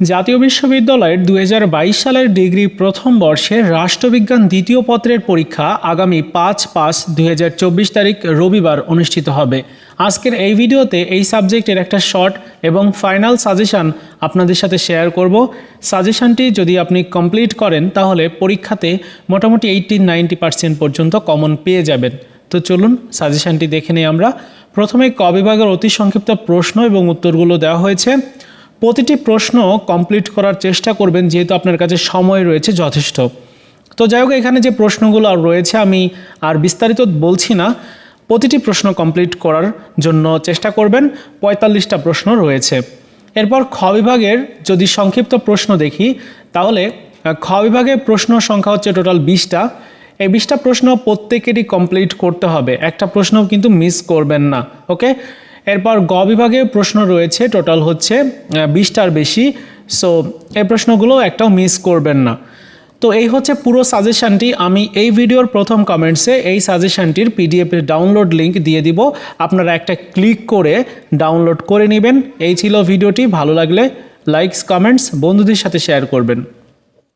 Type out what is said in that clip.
জাতীয় বিশ্ববিদ্যালয়ের দুই হাজার বাইশ সালের ডিগ্রি প্রথম বর্ষের রাষ্ট্রবিজ্ঞান দ্বিতীয় পত্রের পরীক্ষা আগামী পাঁচ পাঁচ দুই তারিখ রবিবার অনুষ্ঠিত হবে। আজকের এই ভিডিওতে এই সাবজেক্টের একটা শর্ট এবং ফাইনাল সাজেশান আপনাদের সাথে শেয়ার করব। সাজেশানটি যদি আপনি কমপ্লিট করেন, তাহলে পরীক্ষাতে মোটামুটি এইটটি নাইনটি পার্সেন্ট পর্যন্ত কমন পেয়ে যাবেন। তো চলুন, সাজেশানটি দেখে নিই আমরা। প্রথমে ক বিভাগের অতি সংক্ষিপ্ত প্রশ্ন এবং উত্তরগুলো দেওয়া হয়েছে। প্রতিটি প্রশ্ন কমপ্লিট করার চেষ্টা করবেন, যেহেতু আপনার কাছে সময় রয়েছে যথেষ্ট। তো যাই হোক, এখানে যে প্রশ্নগুলো আর রয়েছে, আমি আর বিস্তারিত বলছি না। প্রতিটি প্রশ্ন কমপ্লিট করার জন্য চেষ্টা করবেন, পঁয়তাল্লিশটা প্রশ্ন রয়েছে। এরপর খ বিভাগের যদি সংক্ষিপ্ত প্রশ্ন দেখি, তাহলে খ বিভাগের প্রশ্ন সংখ্যা হচ্ছে টোটাল বিশটা। এই বিশটা প্রশ্ন প্রত্যেকেরই কমপ্লিট করতে হবে। একটা প্রশ্নও কিন্তু মিস করবেন না ওকে এরপর গ বিভাগে প্রশ্ন রয়েছে টোটাল হচ্ছে বিশটার বেশি। সো এই প্রশ্নগুলো একটাও মিস করবেন না। তো এই হচ্ছে পুরো সাজেশানটি আমি এই ভিডিওর প্রথম কমেন্টসে এই সাজেশানটির পিডিএফের ডাউনলোড লিঙ্ক দিয়ে দিব। আপনারা একটা ক্লিক করে ডাউনলোড করে নেবেন। এই ছিল ভিডিওটি। ভালো লাগলে লাইকস কমেন্টস বন্ধুদের সাথে শেয়ার করবেন।